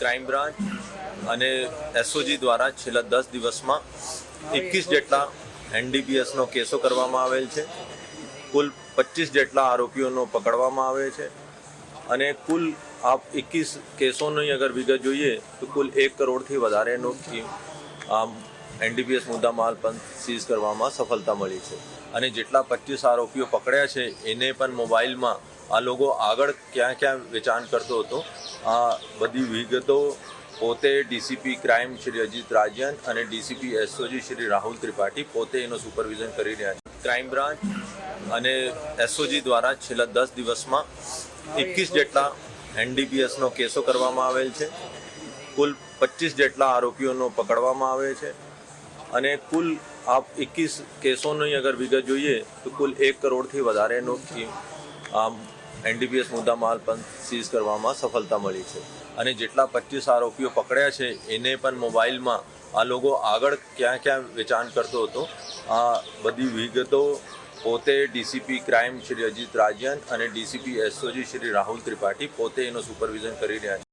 Crime branch અને SOG દ્વારા છેલ્લા દસ દિવસમાં એકવીસ જેટલા એનડીપીએસનો કેસો કરવામાં આવેલ છે. કુલ પચીસ જેટલા આરોપીઓનો પકડવામાં આવે છે. અને કુલ આ એકવીસ કેસોની અગર વિગત જોઈએ, તો કુલ એક કરોડથી વધારેનો એનડીપીએસ મુદ્દામાલ પણ સીઝ કરવામાં સફળતા મળી છે. અને જેટલા પચીસ આરોપીઓ પકડ્યા છે, એને પણ મોબાઈલમાં આ લોકો આગળ ક્યાં ક્યાં વેચાણ કરતો હતો, આ બધી વિગતો પોતે ડીસીપી ક્રાઇમ શ્રી અજીત રાજ્યન અને ડીસીપી એસઓજી શ્રી રાહુલ ત્રિપાઠી પોતે એનું સુપરવિઝન કરી રહ્યા છે. ક્રાઇમ બ્રાન્ચ અને એસઓજી દ્વારા છેલ્લા દસ દિવસમાં એકવીસ જેટલા એનડીપીએસનો કેસો કરવામાં આવેલ છે. કુલ પચીસ જેટલા આરોપીઓનો પકડવામાં આવે છે. અને કુલ આ એકવીસ કેસોની અગર વિગત જોઈએ, તો કુલ એક કરોડથી વધારેનો આમ એનડીપીએસ મુદ્દામાલ પણ સીઝ કરવામાં સફળતા મળી છે. અને જેટલા પચીસ આરોપીઓ પકડ્યા છે, એને પણ મોબાઈલમાં આ લોકો આગળ ક્યાં ક્યાં વેચાણ કરતો હતો, આ બધી વિગતો પોતે ડીસીપી ક્રાઇમ શ્રી અજીત રાજ્યન અને ડીસીપી એસઓજી શ્રી રાહુલ ત્રિપાઠી પોતે એનું સુપરવિઝન કરી રહ્યા છે.